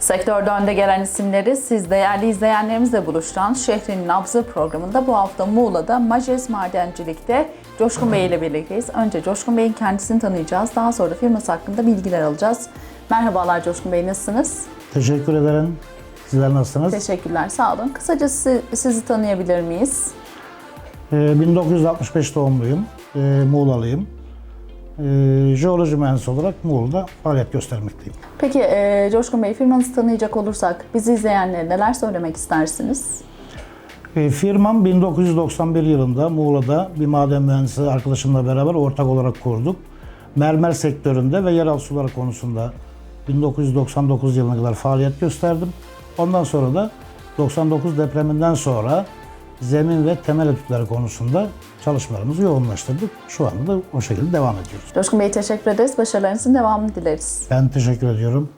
Sektörde önde gelen isimleri siz değerli izleyenlerimizle buluşturan Şehrin Nabzı programında bu hafta Muğla'da Majes Madencilik'te Coşkun Bey ile birlikteyiz. Önce Coşkun Bey'in kendisini tanıyacağız. Daha sonra da firması hakkında bilgiler alacağız. Merhabalar Coşkun Bey nasılsınız? Teşekkür ederim. Sizler nasılsınız? Teşekkürler sağ olun. Kısaca sizi, sizi tanıyabilir miyiz? Ee, 1965 doğumluyum. Ee, Muğla'lıyım. Ee, jeoloji mühendisi olarak Muğla'da faaliyet göstermekteyim. Peki e, Coşkun Bey firmanızı tanıyacak olursak bizi izleyenlere neler söylemek istersiniz? Ee, firmam 1991 yılında Muğla'da bir maden mühendisi arkadaşımla beraber ortak olarak kurduk. Mermer sektöründe ve yeraltı suları konusunda 1999 yılına kadar faaliyet gösterdim. Ondan sonra da 99 depreminden sonra zemin ve temel etütleri konusunda çalışmalarımızı yoğunlaştırdık. Şu anda da o şekilde devam ediyoruz. Coşkun Bey teşekkür ederiz. Başarılarınızın devamını dileriz. Ben teşekkür ediyorum.